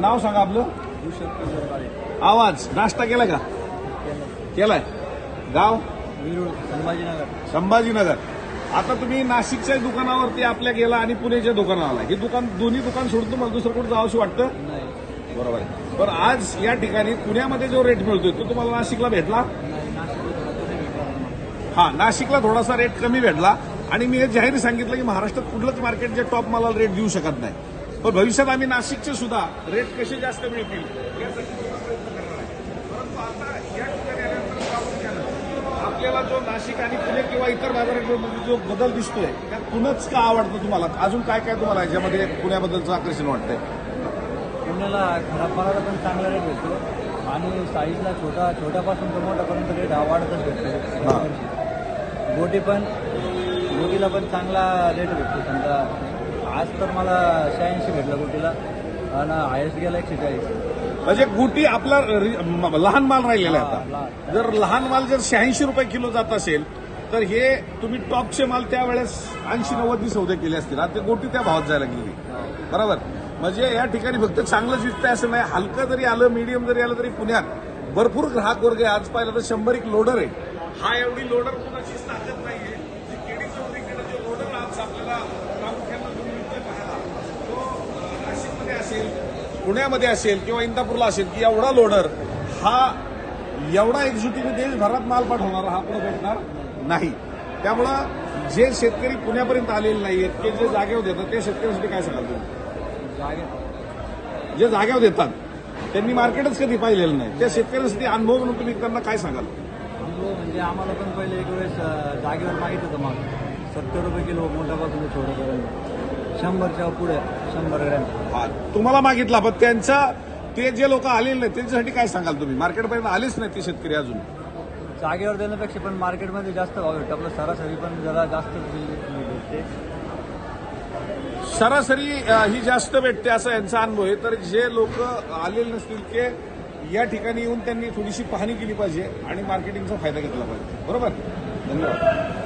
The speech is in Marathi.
नाव सांगा आपलं. आवाज. नाश्ता केलाय का? केलाय. गाव? संभाजीनगर. संभाजीनगर आता तुम्ही नाशिकच्या दुकानावरती आपल्या गेला आणि पुण्याच्या दुकानावर आला. हे दुकान दोन्ही दुकान सोडून तुम्हाला दुसरं कुठं जावंशी वाटतं? बरोबर आहे. पण आज या ठिकाणी पुण्यामध्ये जो रेट मिळतोय तो तुम्हाला नाशिकला भेटला? हा नाशिकला थोडासा रेट कमी भेटला. आणि मी हे जाहीर सांगितलं की महाराष्ट्रात कुठलंच मार्केट जे टॉप मला रेट देऊ शकत नाही. पण भविष्यात आम्ही नाशिकचे सुद्धा रेट कसे जास्त मिळतील? यासाठी सुद्धा प्रयत्न करणार आहे. परंतु आता या ठिकाणी आल्यानंतर प्रामुख्यानं आपल्याला जो नाशिक आणि पुणे किंवा इतर बाजारामध्ये जो बदल दिसतोय त्यात पुणंच का आवडतं तुम्हाला? अजून काय काय तुम्हाला याच्यामध्ये पुण्याबद्दलचं आकर्षण वाटतंय? पुण्याला खराब मालाला पण चांगला रेट भेटतो. आणि साईजला छोटा छोट्यापासून तर मोठ्यापर्यंत रेट वाढतच भेटतो. गोटी पण गोटीला पण चांगला रेट भेटतो समजा. आज तर मला शहाऐंशी भेटला गोटीला. आणि हायेस्ट गेला एकशे चाळीस. म्हणजे गुटी आपला रि- लहान माल राहिलेला आहे हा, आता. लहान. जर लहान माल जर शहाऐंशी रुपये किलो जात असेल तर हे तुम्ही टॉपचे माल त्यावेळेस ऐंशी नव्वद सौदे केले असतील. आता ते गोटी त्या भावात जायला गेली. बरोबर? म्हणजे या ठिकाणी फक्त चांगलंच विकतंय असं नाही. हलकं जरी आलं मीडियम जरी आलं तरी पुण्यात भरपूर ग्राहक वर्ग आहे. आज पाहिलं तर शंभर एक लोडर आहे. हा एवढी लोडर कुणाचीच ताकद नाहीये जी केडी चौधरीकडे जो लोडर आज आपल्याला प्रामुख्यानं जो मिळतोय पाहायला तो अं, नाशिकमध्ये असेल पुण्यामध्ये असेल किंवा इंदापूरला असेल की एवढा लोडर हा एवढा एक्झिक्युटिव्ह देशभरात माल होणार हा पुढे भेटणार नाही. त्यामुळं जे शेतकरी पुण्यापर्यंत आलेले नाहीयेत ते जे जागेवर देतात ते शेतकऱ्यांसाठी काय सांगाल तुम्ही? जागे जे जागेवर देतात त्यांनी मार्केटच कधी पाहिलेलं नाही. त्या शेतकऱ्यांसाठी अनुभव म्हणून तुम्ही त्यांना काय सांगाल? अनुभव म्हणजे आम्हाला पण पहिले एक वेळेस जागेवर मागितलं होतं माल सत्तर रुपये किलो मोठ्यापासून छोट्यापर्यंत शंभरच्या पुढे. शंभर ग्रॅम. हा, तुम्हाला मागितला पण त्यांचा ते जे लोक आलेले नाही त्यांच्यासाठी काय सांगाल तुम्ही? मार्केटपर्यंत आलेच नाही ते शेतकरी अजून. जागेवर देण्यापेक्षा पण मार्केटमध्ये जास्त भाव भेटतो. आपलं सरासरी पण जरा जास्त भेटते. सरासरी अ, ही जास्त भेटते असा यांचा अनुभव आहे. तर जे लोक आलेले नसतील ते या ठिकाणी येऊन त्यांनी थोडीशी पाहणी केली पाहिजे आणि मार्केटिंगचा फायदा घेतला पाहिजे. बरोबर? धन्यवाद.